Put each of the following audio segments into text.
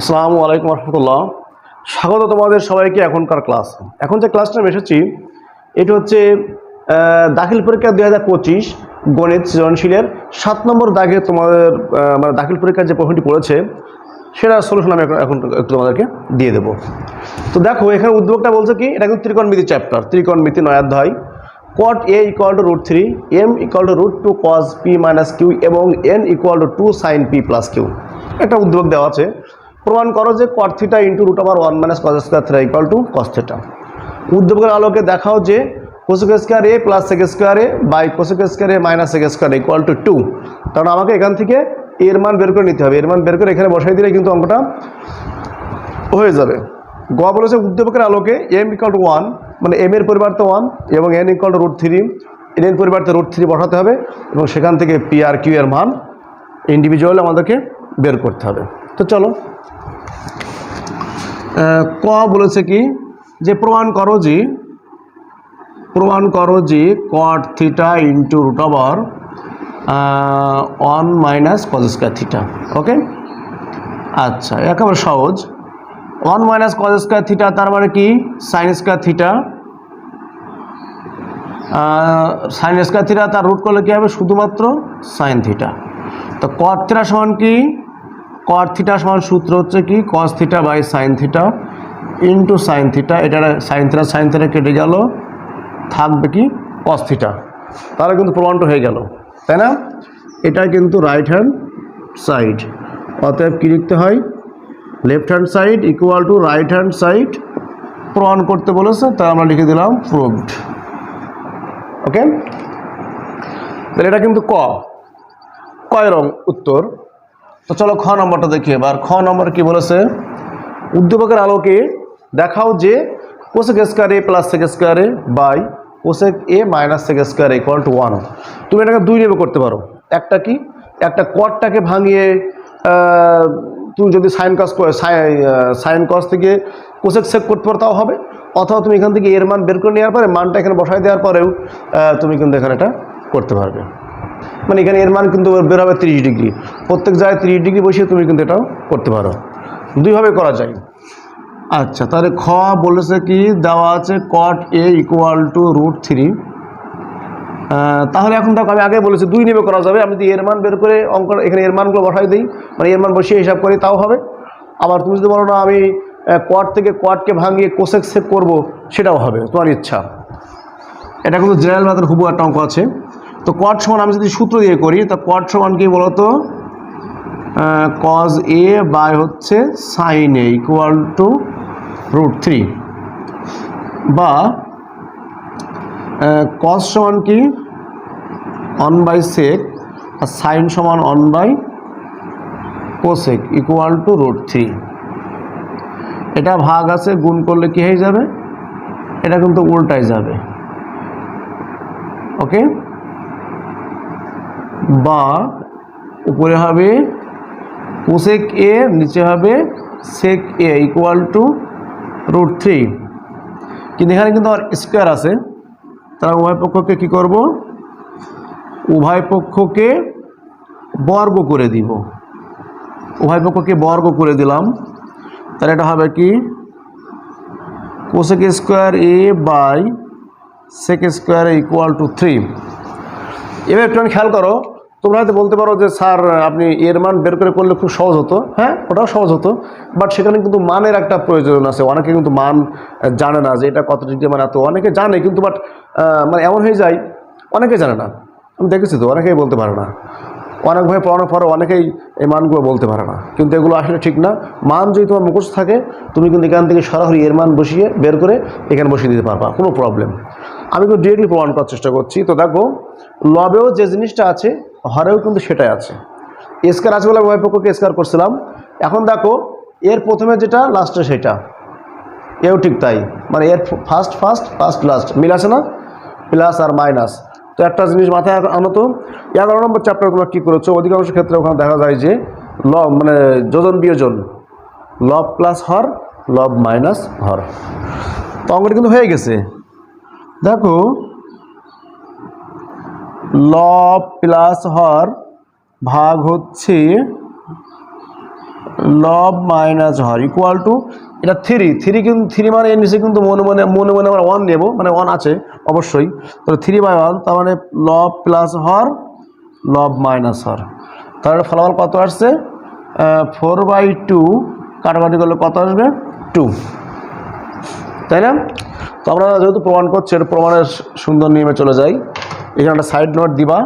আসসালামু আলাইকুম রহমতুল্লাহ। স্বাগত তোমাদের সবাইকে এখনকার ক্লাস। এখন যে ক্লাসটা আমি এসেছি, এটা হচ্ছে দাখিল পরীক্ষা দুই হাজার পঁচিশ, গণিত সৃজনশীলের সাত নম্বর দাগে তোমাদের মানে দাখিল পরীক্ষার যে প্রশ্নটি পড়েছে সেটা সলিউশন আমি এখন- একটু তোমাদেরকে দিয়ে দেবো। তো দেখো, এখানে উদ্যোগটা বলছে কি, এটা কিন্তু ত্রিকোণমিতি চ্যাপ্টার ত্রিকোণমিতি নয় অধ্যায়। Cot A equal to root three M equal to root two cos P minus Q এবং N equal to two sine P plus Q একটা উদ্যোগ দেওয়া আছে। প্রমাণ করো যে cot theta into root over one minus cos square three equal to cos theta উদ্যোগের আলোকে দেখাও যে cosec square A plus sec square A by cosec square A minus sec square equal to two কারণ আমাকে এখান থেকে এর মান বের করে নিতে হবে। এর মান বের করে এখানে বসাই দিলে কিন্তু অঙ্কটা হয়ে যাবে। গ বলেছে উদ্দীপকের আলোকে এম ইকাল টু ওয়ান মানে এম এর পরিবর্তে ওয়ান এবং N equal to root three N এর পরিবর্তে রুট থ্রি বসাতে হবে এবং সেখান থেকে পি আর কিউ এর মান ইন্ডিভিজুয়াল আমাদেরকে বের করতে হবে। তো চলো। ক বলেছে কি? যে প্রমাণ করো যে প্রমাণ করো যে cot theta into root over one minus cos square theta okay আচ্ছা একেবারে সহজ। One minus cos square theta তার মানে কি? Sine square theta sine square theta তার রুট করলে কী হবে? শুধুমাত্র সাইন থিটা তো কট থিটা সমান কি? কট থিটা সমান সূত্র হচ্ছে কি? Cos theta by sine theta into sine theta এটা সাইন থিটা কেটে গেল, থাকবে কি? কস থিটা তাহলে কিন্তু প্রমাণটা হয়ে গেল, তাই না? এটা কিন্তু রাইট হ্যান্ড সাইড অতএব কী লিখতে হয়? Left hand side equal to right hand side প্রমাণ করতে বলেছে তাই আমরা লিখে দিলাম প্রুভড ওকে তাহলে এটা কিন্তু ক? কয় রং উত্তর। তো চলো খ নম্বরটা দেখি এবার। খ নম্বর কি বলেছে? উদ্দীপকের আলোকে দেখাও যে cosec square A plus sec square by cosec A minus sec square equal to one তুমি এটাকে দুই নেবে করতে পারো। একটা কি? একটা কটটাকে ভাঙিয়ে তুমি যদি সাইন কস সাইন কস থেকে কোসেক সেক করতে পারো, তাও হবে। অথবা তুমি এখান থেকে এর মান বের করে নেওয়ার পরে মানটা এখানে বসায় দেওয়ার পরেও তুমি কিন্তু এখানে এটা করতে পারবে। মানে এখানে এর মান কিন্তু বের হবে তিরিশ ডিগ্রি। প্রত্যেক জায়গায় তিরিশ ডিগ্রি বসিয়ে তুমি কিন্তু এটাও করতে পারো। দুইভাবে করা যায়। আচ্ছা তাহলে খ বলেছে কি, দেওয়া আছে cot A equal to root three তাহলে এখন দেখো, আমি আগে বলেছি দুই নেবে করা যাবে। আমি যদি এর মান বের করে অঙ্ক, এখানে এর মানগুলো বসাই দিই মানে এর মান বসিয়ে হিসাব করি, তাও হবে। আবার তুমি যদি বলো না, আমি কট থেকে কটকে ভাঙিয়ে কোসেক সেক করব, সেটাও হবে, তোমার ইচ্ছা। এটা কিন্তু জেনারেল ম্যাথের হুবু একটা অঙ্ক আছে। তো কট সমান আমি যদি সূত্র দিয়ে করি, তা কট সমান কি বলতো? কজ এ বাই হচ্ছে sine A equal to root three বা কস সমান কি? অন বাই সেক আর সাইন সমান one by cosec equal to root three এটা ভাগ আছে, গুণ করলে কি হয়ে যাবে? এটা কিন্তু উল্টায় যাবে। ওকে বা উপরে হবে কোসেক এ নিচে হবে sec A equal to root three কিন্তু এখানে কিন্তু আর স্কোয়ার আছে। তারা উভয় পক্ষকে কী করব? উভয় পক্ষকে বর্গ করে দিব। উভয় পক্ষকে বর্গ করে দিলাম। তাহলে এটা হবে কি? Cosec square A by sec square equal to three এবার একটু খেয়াল করো। তোমরা হয়তো বলতে পারো যে, স্যার, আপনি এর মান বের করে করলে খুব সহজ হতো। হ্যাঁ ওটাও সহজ হতো। বাট সেখানে কিন্তু মানের একটা প্রয়োজন আছে। অনেকে কিন্তু মান জানে না যে এটা কত ডিগ্রি, মান এত, অনেকে জানে কিন্তু, বাট মানে এমন হয়ে যায়, অনেকে জানে না। আমি দেখেছি তো, অনেকেই বলতে পারে না। অনেকভাবে পড়ানোর পরে অনেকেই এই মানগুলো বলতে পারে না। কিন্তু এগুলো আসলে ঠিক না। মান যদি তোমার মুখস্থ থাকে, তুমি কিন্তু এখান থেকে সরাসরি এর মান বসিয়ে বের করে এখানে বসিয়ে দিতে পারবা। কোনো প্রবলেম আমি কিন্তু ডিরেক্টলি প্রমাণ করার চেষ্টা করছি। তো দেখো, লবেও যে জিনিসটা আছে হরেও কিন্তু সেটাই আছে। স্কার আছে বলে উভয় পক্ষকে স্কার করছিলাম। এখন দেখো, এর প্রথমে যেটা লাস্টে সেটা। এও ঠিক তাই। মানে এর ফার্স্ট ফার্স্ট ফার্স্ট লাস্ট মিল আছে না? প্লাস আর মাইনাস তো একটা জিনিস মাথায় আনো তো। এগারো নম্বর চ্যাপ্টার তোমরা কী করেছ? অধিকাংশ ক্ষেত্রে ওখানে দেখা যায় যে, ল মানে যোজন, বিয়োজন। লব প্লাস হর লব মাইনাস হর। তো অঙ্কটা কিন্তু হয়ে গেছে। দেখো লব প্লাস হর ভাগ হচ্ছে লব মাইনাস হর ইকুয়াল টু এটা থ্রি থ্রি কিন্তু, থ্রি মানে এর নিচে কিন্তু মনে মনে মনে মনে আমরা ওয়ান নেব মানে ওয়ান আছে, অবশ্যই। তো থ্রি বাই ওয়ান তার মানে লব প্লাস হর, লব মাইনাস হর। তাহলে ফলাফল কত আসছে? ফোর বাই টু কাটাকাটি করলে কত আসবে? টু তাই না? তো আমরা যেহেতু প্রমাণ করছি এটা প্রমাণের সুন্দর নিয়মে চলে যাই। এখানে একটা সাইড নোট দিবা।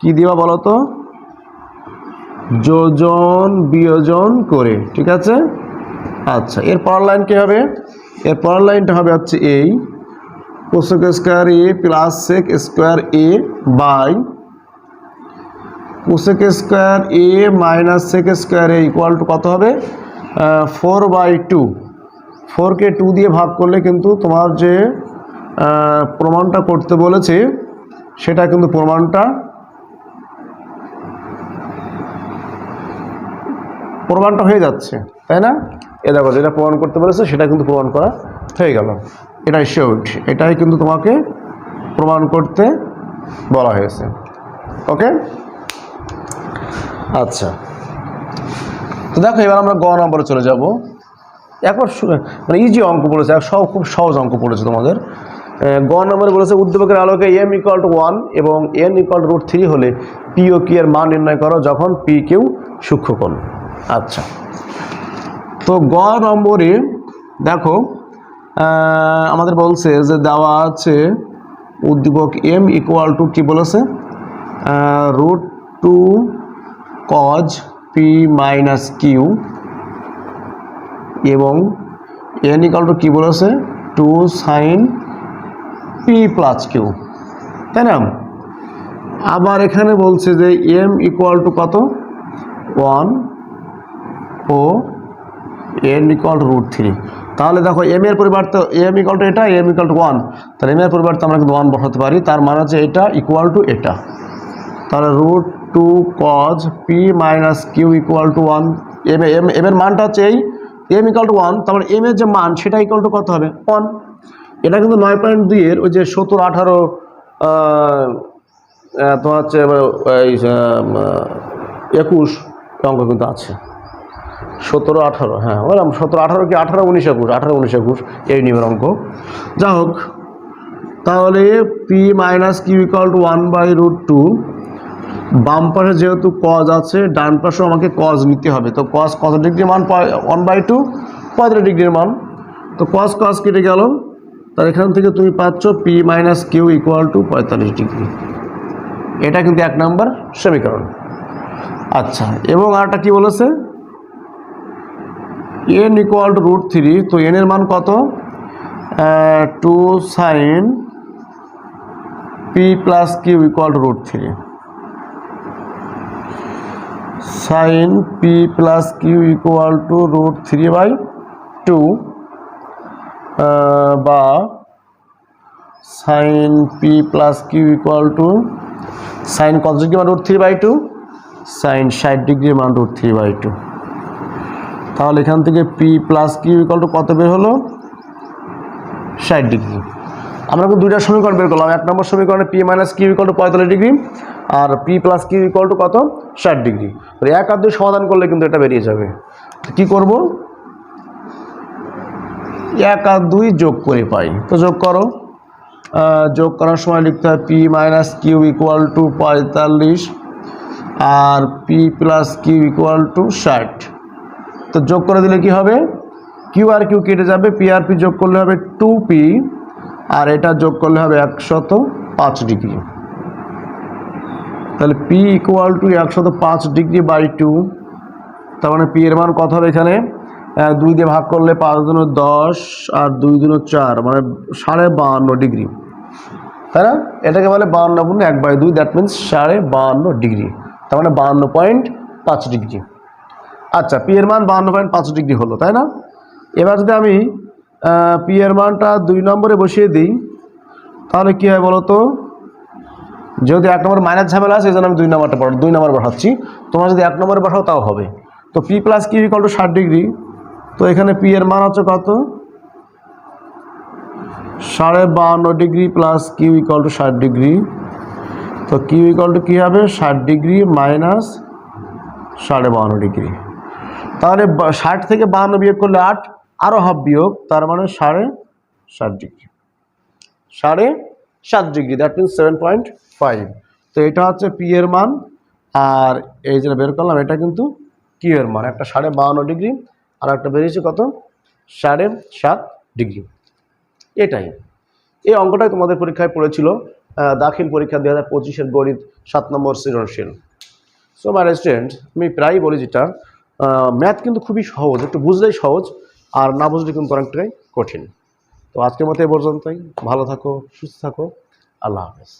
কি দিবা বলো তো? যোজন বিয়োজন করে, ঠিক আছে? আচ্ছা এর পরের লাইন কী হবে? এর পরের লাইনটা হবে হচ্ছে এই। Cosec square A plus sec square A by cosec square A minus sec square A equal to কত হবে? ফোর বাই টু ফোরকে টু দিয়ে ভাগ করলে কিন্তু তোমার যে প্রমাণটা করতে বলেছে সেটা কিন্তু প্রমাণটা প্রমাণটা হয়ে যাচ্ছে, তাই না? এ দেখো, যেটা প্রমাণ করতে বলেছে সেটা কিন্তু প্রমাণ করা হয়ে গেল। এটাই শিওর এটাই কিন্তু তোমাকে প্রমাণ করতে বলা হয়েছে। ওকে আচ্ছা। তো দেখো, এবার আমরা গ নম্বরে চলে যাব। একবার মানে ইজি অঙ্ক পড়েছে সব খুব সহজ অঙ্ক পড়েছে তোমাদের। গ নম্বরে বলেছে, উদ্দীপকের আলোকে এম ইকুয়াল টু ওয়ান এবং এন ইকুয়াল রুট থ্রি হলে পি ও কি এর মান নির্ণয় করো যখন পি কেউ সূক্ষ্মকোণ আচ্ছা। তো গ নম্বরে দেখো আমাদের বলছে যে দেওয়া আছে, উদ্দীপক এম ইকুয়াল টু কী বলেছে? Root two cos P minus Q এবং এন ইকাল টু কী বলেছে? Two sine P plus Q তাই না? আবার এখানে বলছে যে এম ইকুয়াল টু কত? ওয়ান ও এন ইকুয়াল রুট থ্রি তাহলে দেখো এম এর পরিবর্তে এম ইকুয়াল টু এটা এম ইকুয়াল টু ওয়ান তাহলে এম এর পরিবর্তে আমরা কিন্তু ওয়ান বসাতে পারি। তার মানে হচ্ছে এটা ইকুয়াল টু এটা। তাহলে root two cos P minus Q equal to one M M M এর মানটা হচ্ছে এই এম ইকুয়াল টু ওয়ান তারপরে এম এর যে মান, সেটা ইকুয়াল টু কত হবে? ওয়ান এটা কিন্তু নয় পয়েন্ট দুইয়ের ওই যে সত্তর আঠারো তোমার হচ্ছে একুশ অঙ্ক কিন্তু আছে। সতেরো, আঠারো হ্যাঁ বললাম সতেরো, আঠারো কি আঠারো, উনিশ, একুশ? আঠারো, উনিশ, একুশ, এই নিয়মের অঙ্ক। যা হোক, তাহলে P minus Q equal to one by root two, বাম পাশে যেহেতু কজ আছে, ডান পাশেও আমাকে কজ নিতে হবে। তো কজ কত ডিগ্রির মান ওয়ান বাই টু পঁয়ত্রিশ ডিগ্রির মান। তো কজ কজ কেটে গেল তার এখান থেকে তুমি পাচ্ছ P minus Q equal to পঁয়তাল্লিশ ডিগ্রি এটা কিন্তু এক নম্বর সমীকরণ। আচ্ছা এবং আরটা কি বলেছে? N equal to root three তো এন এর মান কত? Two sine P plus Q equal to root three sine P plus Q equal to root three by two বা sine P plus Q equal to sine কত degree মান root three by two sine ষাট degree মান root three by two তাহলে এখান থেকে P plus Q equal to কত বের হলো? ষাট ডিগ্রি। আমরা কিন্তু দুইটা সমীকরণ বের করলাম। এক নম্বর সমীকরণে P minus Q equal to পঁয়তাল্লিশ degree R P plus Q equal to কত? ষাট ডিগ্রি। এক আর দুই সমাধান করলে কিন্তু এটা বেরিয়ে যাবে। কী করব? এক আর দুই যোগ করে পাই। তো যোগ করো। যোগ করার সময় লিখতে হয় P minus Q equal to পঁয়তাল্লিশ আর P plus Q equal to ষাট। তো যোগ করে দিলে কি হবে? কিউ আর কিউ কেটে যাবে। পি আর পি যোগ করলে হবে টু পি আর এটা যোগ করলে হবে একশত পাঁচ ডিগ্রি। তাহলে পি ইকুয়াল টু একশত পাঁচ ডিগ্রি বাই টু। তার মানে পি এর মান কত হবে এখানে? দুই দিয়ে ভাগ করলে পাঁচ দুন দশ আর দুই দুন চার মানে সাড়ে বাহান্ন ডিগ্রি। তাই না? এটাকে বলে বাহান্ন গুণ এক বাই দুই দ্যাট মিনস সাড়ে বাহান্ন ডিগ্রি। তার মানে বাহান্ন পয়েন্ট পাঁচ ডিগ্রি। আচ্ছা পি মান বাহান্ন পয়েন্ট পাঁচ ডিগ্রি হলো, তাই না? এবার যদি আমি পি মানটা দুই নম্বরে বসিয়ে দিই, তাহলে কী হয় বলো তো যেহেতু এক নম্বর মাইনাস ঝামেলা আছে, এই আমি দুই নম্বরটা পড়া দুই নম্বর বসাচ্ছি তোমরা যদি এক নম্বরে বসাও তাও হবে। তো P plus Q equal to ষাট ডিগ্রি। তো এখানে পি এর মান হচ্ছে কত? সাড়ে বাহান্ন degree plus Q equal to ষাট ডিগ্রি। তো কিউ ইকাল টু কী হবে? ষাট ডিগ্রি মাইনাস সাড়ে বাহান্ন ডিগ্রি। তাহলে ষাট থেকে বাহান্ন বিয়োগ করলে আট আরও হাফ বিয়োগ, তার মানে সাড়ে ষাট ডিগ্রি। সাড়ে সাত degree that means seven point five তো এটা হচ্ছে পি এর মান, আর এই যেটা বের করলাম, এটা কিন্তু কিউ এর মান, একটা সাড়ে বাহান্ন ডিগ্রি। আর একটা বেরিয়েছে কত? সাড়ে সাত ডিগ্রি। এটাই। এই অঙ্কটাই তোমাদের পরীক্ষায় পড়েছিল দাখিল পরীক্ষা দুই হাজার পঁচিশের গণিত সাত নম্বর সৃজনশীল। সো মাই স্টুডেন্ট আমি প্রায়ই বলি যেটা ম্যাথ কিন্তু খুবই সহজ, একটু বুঝলেই সহজ, আর না বুঝলে কিন্তু অনেকটাই কঠিন। তো আজকের মতো এ পর্যন্তই। ভালো থাকো, সুস্থ থাকো। আল্লাহ হাফেজ।